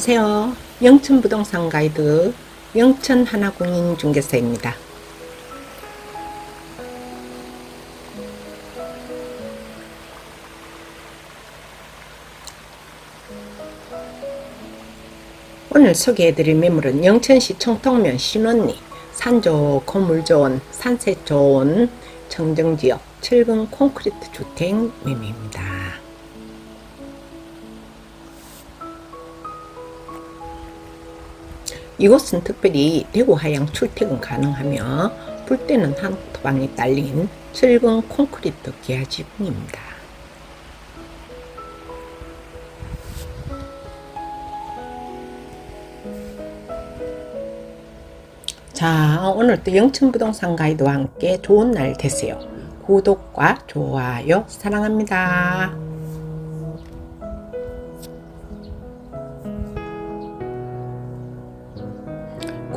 안녕하세요. 영천 부동산 가이드 영천 하나공인 중개사입니다. 오늘 소개해드릴 매물은 영천시 청통면 신원리 산 좋고 건물 좋은 산세 좋은 청정지역 7근 콘크리트 주택 매매입니다. 이곳은 특별히 대구 하양 출퇴근 가능하며 불때는 한 토방에 딸린 7근 콘크리트 기아 지붕입니다. 자, 오늘도 영천부동산 가이드와 함께 좋은 날 되세요. 구독과 좋아요 사랑합니다.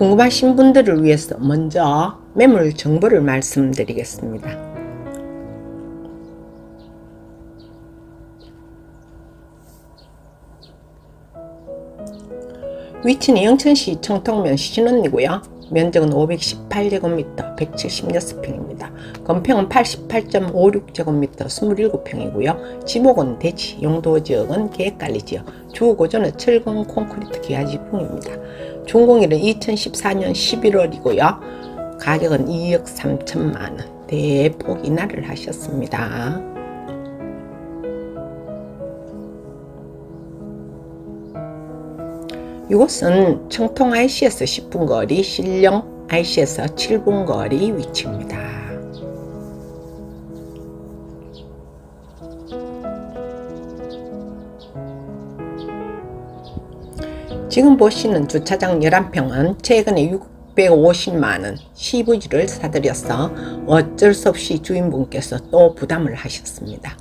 궁금하신 분들을 위해서 먼저 매물 정보를 말씀드리겠습니다. 위치는 영천시 청통면 신원이고요. 면적은 518제곱미터, 176평입니다. 건평은 88.56제곱미터, 27평이고요. 지목은 대지, 용도 지역은 계획관리 지역, 주거고조는 철근 콘크리트 기아지붕입니다. 준공일은 2014년 11월이고요. 가격은 2억 3천만 원, 대폭 인하를 하셨습니다. 이곳은 청통 IC에서 10분 거리, 신령 IC에서 7분 거리 위치입니다. 지금 보시는 주차장 11평은 최근에 650만원 시부지를 사들여서 어쩔 수 없이 주인분께서 또 부담을 하셨습니다.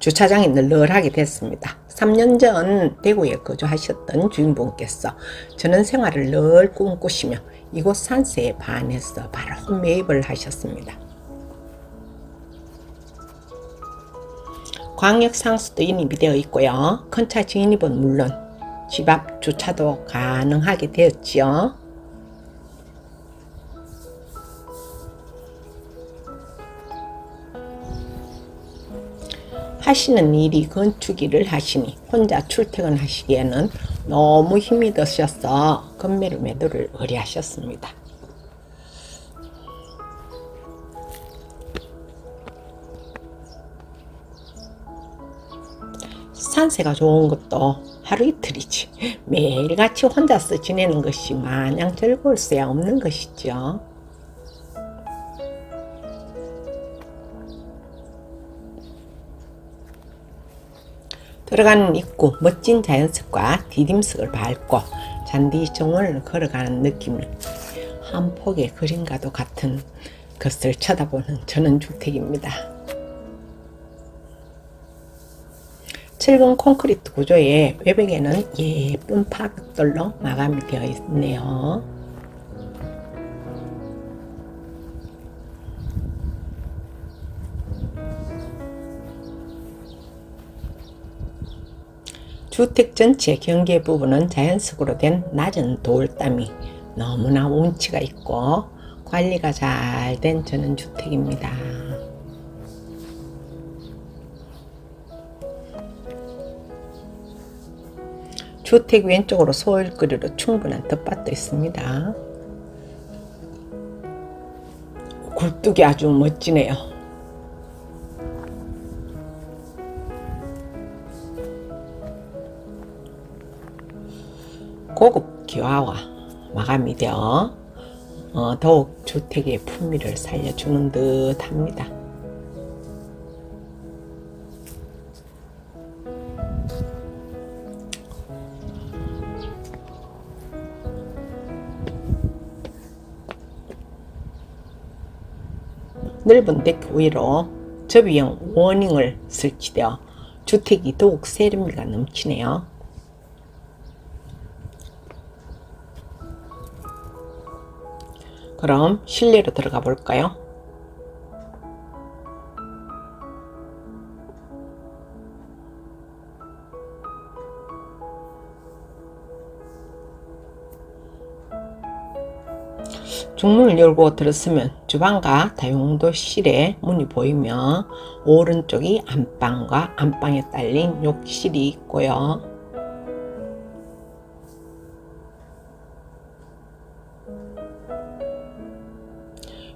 주차장이 널널하게 됐습니다. 3년 전 대구에 거주하셨던 주인분께서 저는 생활을 늘 꿈꾸시며 이곳 산세에 반해서 바로 매입을 하셨습니다. 광역 상수도 인입이 되어 있고요. 큰 차 진입은 물론 집 앞 주차도 가능하게 되었지요. 하시는 일이 건축 일을 하시니 혼자 출퇴근하시기에는 너무 힘이 드셔서 건매를 매도를 의뢰하셨습니다. 산세가 좋은 것도 하루 이틀이지 매일같이 혼자서 지내는 것이 마냥 즐거울 수야 없는 것이죠. 들어가는 입구 멋진 자연석과 디딤석을 밟고 잔디 정원을 걸어가는 느낌을 한 폭의 그림과도 같은 것을 쳐다보는 전원주택입니다. 7근 콘크리트 구조의 외벽에는 예쁜 파벽돌로 마감이 되어 있네요. 주택 전체 경계 부분은 자연석으로 된 낮은 돌담이 너무나 운치가 있고 관리가 잘된 전원주택입니다. 주택 왼쪽으로 소일거리로 충분한 텃밭도 있습니다. 굴뚝이 아주 멋지네요. 기와와 마감이 되어 어, 더욱 주택의 풍미를 살려주는 듯 합니다. 넓은 데크 위로 접이형 워닝을 설치되어 주택이 더욱 세련미가 넘치네요. 그럼 실내로 들어가 볼까요? 중문을 열고 들었으면 주방과 다용도실의 문이 보이며 오른쪽이 안방과 안방에 딸린 욕실이 있고요.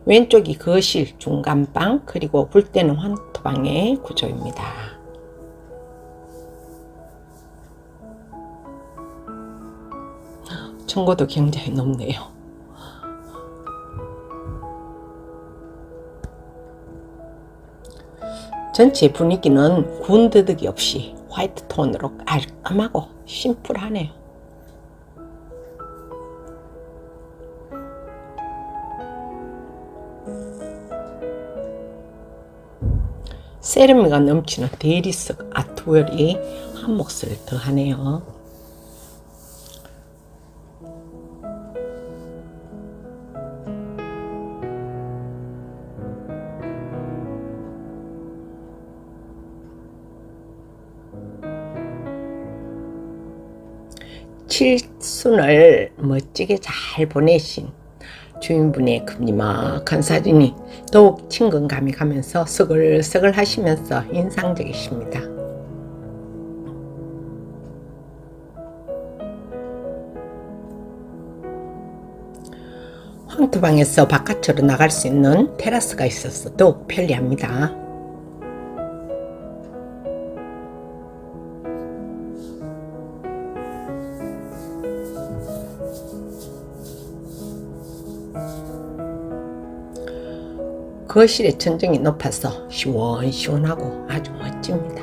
왼쪽이 거실, 중간방, 그리고 불 때는 환토방의 구조입니다. 청고도 굉장히 높네요. 전체 분위기는 군더더기 없이 화이트 톤으로 깔끔하고 심플하네요. 세련미가 넘치는 대리석 아트월이 한 몫을 더하네요. 칠순을 멋지게 잘 보내신 주인분의 큼니막한 사진이 더욱 친근감이 가면서 서글서글 하시면서 인상적이십니다. 황토방에서 바깥으로 나갈 수 있는 테라스가 있어서 더욱 편리합니다. 거실의 천정이 높아서 시원시원하고 아주 멋집니다.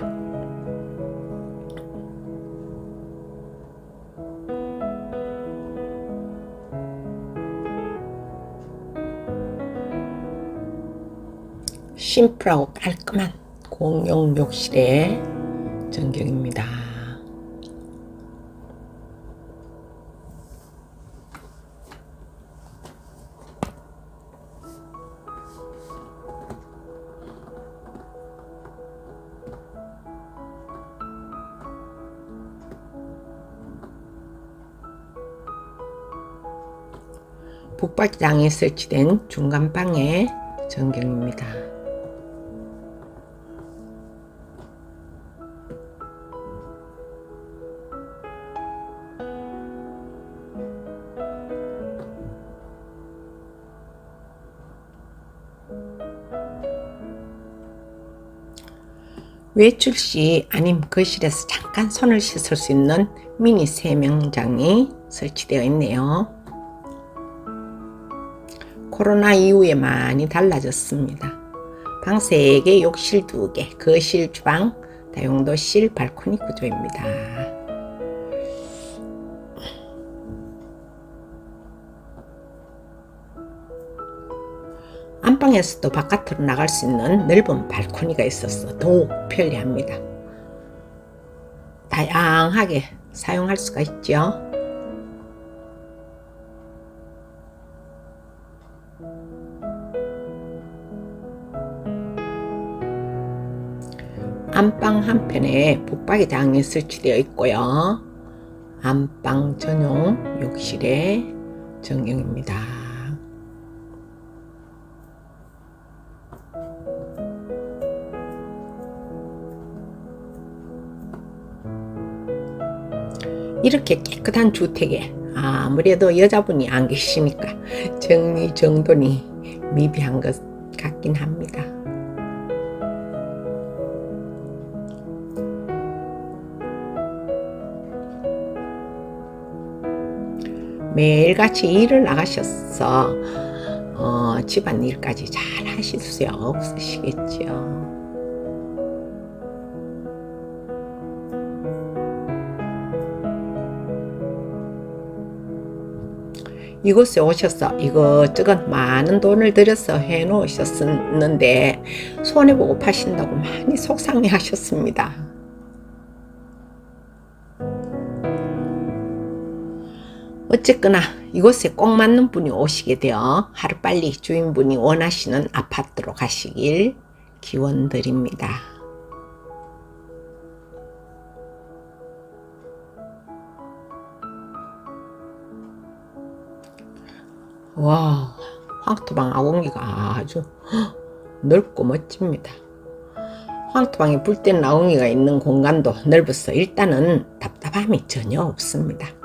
심플하고 깔끔한 공용 욕실의 전경입니다. 북박장에 설치된 중간방의 전경입니다. 외출 시 아님 거실에서 잠깐 손을 씻을 수 있는 미니 세명장이 설치되어 있네요. 코로나 이후에 많이 달라졌습니다. 방 3개, 욕실 2개, 거실, 주방, 다용도실, 발코니 구조입니다. 안방에서도 바깥으로 나갈 수 있는 넓은 발코니가 있어서 더욱 편리합니다. 다양하게 사용할 수가 있죠. 안방 한 편에 붙박이 장이 설치되어 있고요. 안방 전용 욕실의 전경입니다. 이렇게 깨끗한 주택에 아무래도 여자분이 안 계시니까 정리 정돈이 미비한 것 같긴 합니다. 매일같이 일을 나가셔서 어, 집안 일까지 잘 하실 수 없으시겠죠. 이곳에 오셔서 이것저것 많은 돈을 들여서 해놓으셨었는데 손해보고 파신다고 많이 속상해 하셨습니다. 어쨌거나 이곳에 꼭 맞는 분이 오시게 되어 하루빨리 주인분이 원하시는 아파트로 가시길 기원 드립니다. 와, 황토방 아궁이가 아주 넓고 멋집니다. 황토방에 불된 아궁이가 있는 공간도 넓어서 일단은 답답함이 전혀 없습니다.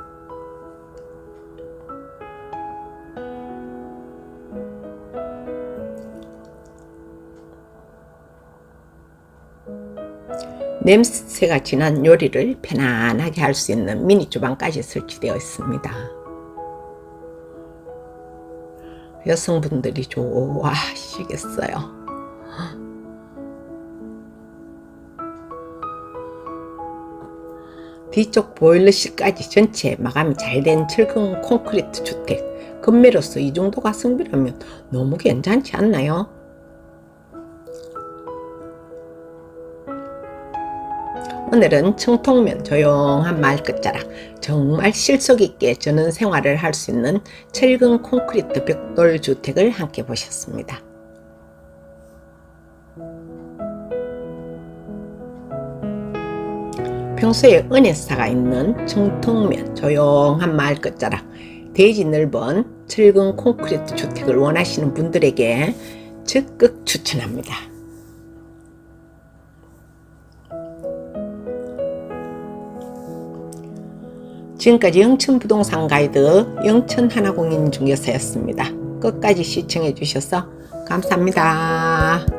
냄새가 진한 요리를 편안하게 할 수 있는 미니 주방까지 설치되어 있습니다. 여성분들이 좋아하시겠어요. 뒤쪽 보일러실까지 전체 마감이 잘 된 철근 콘크리트 주택. 건매로서 이 정도 가성비라면 너무 괜찮지 않나요? 오늘은 청통면 조용한 마을 끝자락 정말 실속 있게 저는 생활을 할 수 있는 철근 콘크리트 벽돌 주택을 함께 보셨습니다. 평소에 은혜사가 있는 청통면 조용한 마을 끝자락 대지 넓은 철근 콘크리트 주택을 원하시는 분들에게 적극 추천합니다. 지금까지 영천 부동산 가이드 영천 하나공인중개사였습니다. 끝까지 시청해 주셔서 감사합니다.